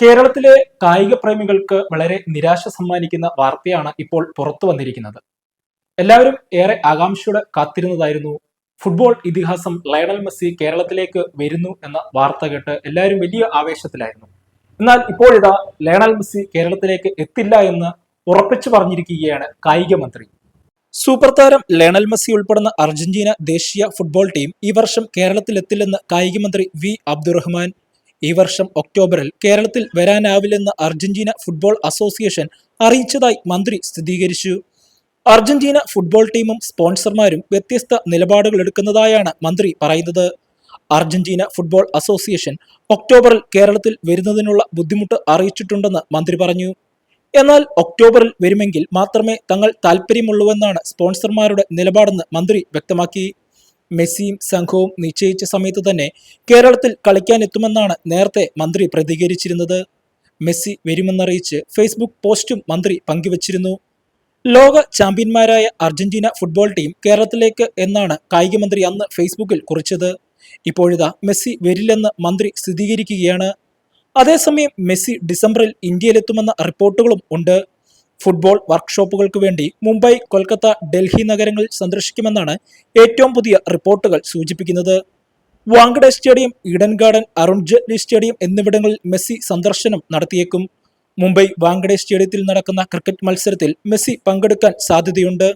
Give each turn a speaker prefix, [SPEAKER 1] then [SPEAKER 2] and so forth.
[SPEAKER 1] കേരളത്തിലെ കായിക പ്രേമികൾക്ക് വളരെ നിരാശ സമ്മാനിക്കുന്ന വാർത്തയാണ് ഇപ്പോൾ പുറത്തു വന്നിരിക്കുന്നത്. എല്ലാവരും ഏറെ ആകാംക്ഷയോടെ കാത്തിരുന്നതായിരുന്നു. ഫുട്ബോൾ ഇതിഹാസം ലയണൽ മെസ്സി കേരളത്തിലേക്ക് വരുന്നു എന്ന വാർത്ത കേട്ട് എല്ലാവരും വലിയ ആവേശത്തിലായിരുന്നു. എന്നാൽ ഇപ്പോൾ ലയണൽ മെസ്സി കേരളത്തിലേക്ക് എത്തില്ല എന്ന് ഉറപ്പിച്ചു പറഞ്ഞിരിക്കുകയാണ് കായിക മന്ത്രി. സൂപ്പർ താരം ലയണൽ മെസ്സി ഉൾപ്പെടുന്ന അർജന്റീന ദേശീയ ഫുട്ബോൾ ടീം ഈ വർഷം കേരളത്തിലെത്തില്ലെന്ന് കായിക മന്ത്രി വി അബ്ദുറഹ്മാൻ ഈ വർഷം ഒക്ടോബറിൽ കേരളത്തിൽ വരാനാവില്ലെന്ന് അർജന്റീന ഫുട്ബോൾ അസോസിയേഷൻ അറിയിച്ചതായി മന്ത്രി സ്ഥിരീകരിച്ചു. അർജന്റീന ഫുട്ബോൾ ടീമും സ്പോൺസർമാരും വ്യത്യസ്ത നിലപാടുകൾ എടുക്കുന്നതായാണ് മന്ത്രി പറയുന്നത്. അർജന്റീന ഫുട്ബോൾ അസോസിയേഷൻ ഒക്ടോബറിൽ കേരളത്തിൽ വരുന്നതിനുള്ള ബുദ്ധിമുട്ട് അറിയിച്ചിട്ടുണ്ടെന്ന് മന്ത്രി പറഞ്ഞു. എന്നാൽ ഒക്ടോബറിൽ വരുമെങ്കിൽ മാത്രമേ തങ്ങൾ താൽപ്പര്യമുള്ളൂവെന്നാണ് സ്പോൺസർമാരുടെ നിലപാടെന്ന് മന്ത്രി വ്യക്തമാക്കി. മെസ്സിയും സംഘവും നിശ്ചയിച്ച സമയത്ത് തന്നെ കേരളത്തിൽ കളിക്കാനെത്തുമെന്നാണ് നേരത്തെ മന്ത്രി പ്രതികരിച്ചിരുന്നത്. മെസ്സി വരുമെന്നറിയിച്ച് ഫേസ്ബുക്ക് പോസ്റ്റും മന്ത്രി പങ്കുവച്ചിരുന്നു. ലോക ചാമ്പ്യന്മാരായ അർജന്റീന ഫുട്ബോൾ ടീം കേരളത്തിലേക്ക് എന്നാണ് കായികമന്ത്രി അന്ന് ഫേസ്ബുക്കിൽ കുറിച്ചത്. ഇപ്പോഴിതാ മെസ്സി വരില്ലെന്ന് മന്ത്രി സ്ഥിരീകരിക്കുകയാണ്. അതേസമയം മെസ്സി ഡിസംബറിൽ ഇന്ത്യയിലെത്തുമെന്ന റിപ്പോർട്ടുകളും ഉണ്ട്. ഫുട്ബോൾ വർക്ക്ഷോപ്പുകൾക്ക് വേണ്ടി മുംബൈ കൊൽക്കത്ത ഡൽഹി നഗരങ്ങൾ സന്ദർശിക്കുമെന്നാണ് ഏറ്റവും പുതിയ റിപ്പോർട്ടുകൾ സൂചിപ്പിക്കുന്നത്. Wankhede stadium Eden Garden Arun Jaitley stadium എന്നിവിടങ്ങളിൽ മെസ്സി സന്ദർശനം നടത്തിയേക്കും. മുംബൈ വാങ്കഡെ സ്റ്റേഡിയത്തിൽ നടക്കുന്ന ക്രിക്കറ്റ് മത്സരത്തിൽ മെസ്സി പങ്കെടുക്കാൻ സാധ്യതയുണ്ട്.